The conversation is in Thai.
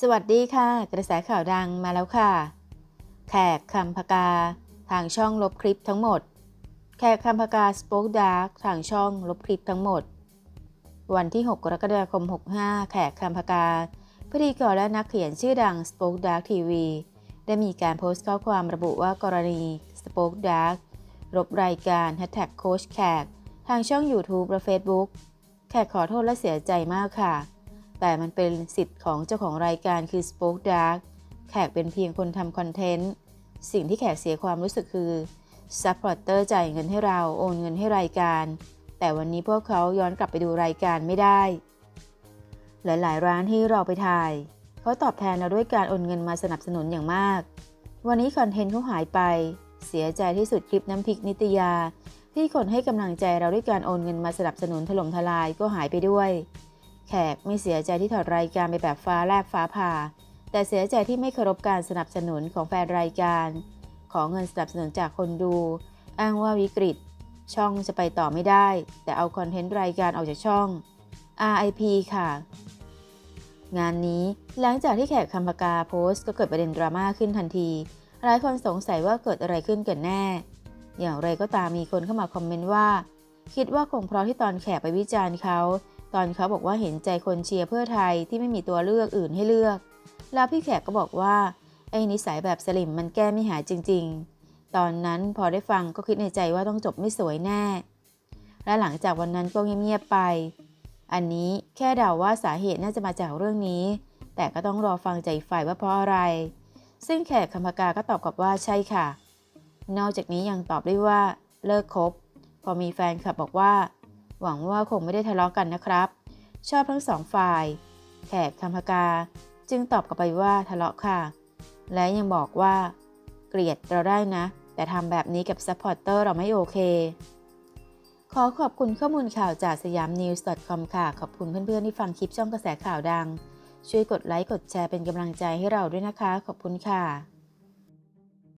สวัสดีค่ะ กระแสข่าวดังมาแล้วค่ะ แขกคำพกา ทางช่องลบคลิปทั้งหมด แขกคำพกาสป็อคดาร์กทางช่องลบคลิปทั้งหมด วันที่ 6 กรกฎาคม 65 แขกคำพกาพิธีกรและนักเขียนชื่อดัง Spoke Dark TV ได้มีการโพสต์ข้อความระบุว่ากรณี Spoke Dark ลบรายการ Hashtag โค้ชแขกทางช่อง YouTube และ Facebook แขกขอโทษและเสียใจมากค่ะ แต่มันเป็นสิทธิ์ของเจ้าของรายการคือ Spoke Dark แขกเป็นเพียงคนทำคอนเทนต์ สิ่งที่แขกเสียความรู้สึกคือซัพพอร์เตอร์จ่ายเงินให้เราโอนเงินให้รายการ แต่วันนี้พวกเขาย้อนกลับไปดูรายการไม่ได้ หลายๆ ร้านที่เราไปถ่าย เขาตอบแทนเราด้วยการโอนเงินมาสนับสนุนอย่างมาก วันนี้คอนเทนต์เขาหายไป เสียใจที่สุดคลิปน้ำพริกนิตยา ที่คนให้กำลังใจเราด้วยการโอนเงินมาสนับสนุนถล่มทลายก็หายไปด้วย แขกไม่เสียใจที่ถอดรายการไปแบบฟ้าแลบฟ้าผ่า แต่เสียใจที่ไม่เคารพการสนับสนุนของแฟนรายการ ขอเงินสนับสนุนจากคนดู อ้างว่าวิกฤต ช่องจะไปต่อไม่ได้ แต่เอาคอนเทนต์รายการออกจากช่อง RIP ค่ะ งานนี้หลังจากที่แขกคำปากาโพสต์ก็เกิดประเด็นดราม่าขึ้นทันที หลายคนสงสัยว่าเกิดอะไรขึ้นกันแน่ อย่างไรก็ตามมีคนเข้ามาคอมเมนต์ว่า คิดว่าคงเพราะที่ตอนแขกไปวิจารณ์เขา ตอนเขาบอกว่าเห็นใจคนเชียร์เพื่อไทยที่ไม่มีตัวเลือกอื่นให้เลือก แล้วพี่แขกก็บอกว่าไอ้นิสัยแบบสลิมมันแก้ไม่หายจริง ๆ ตอนนั้นพอได้ฟังก็คิดในใจว่าต้องจบไม่สวยแน่ และหลังจากวันนั้นก็เงียบๆไป อันนี้แค่เดาว่าสาเหตุน่าจะมาจากเรื่องนี้ แต่ก็ต้องรอฟังใจฝ่ายว่าเพราะอะไร ซึ่งแขกคำพกาก็ตอบกลับว่าใช่ค่ะ นอกจากนี้ยังตอบได้ว่า เลิกคบ พอมีแฟนคลับบอกว่า หวังว่าคงไม่ได้ทะเลาะกันนะครับ ชอบทั้งสองฝ่าย แขกคำพกาจึงตอบกลับไปว่าทะเลาะค่ะ และยังบอกว่า เกลียดเราได้นะ แต่ทำแบบนี้กับซัพพอร์เตอร์เราไม่โอเค ขอขอบคุณข้อมูลข่าวจากสยาม news com ค่ะ ขอบคุณเพื่อนๆที่ฟังคลิปช่องกระแสข่าวดัง ช่วยกดไลค์กดแชร์เป็นกำลังใจให้เราด้วยนะคะ ขอบคุณค่ะ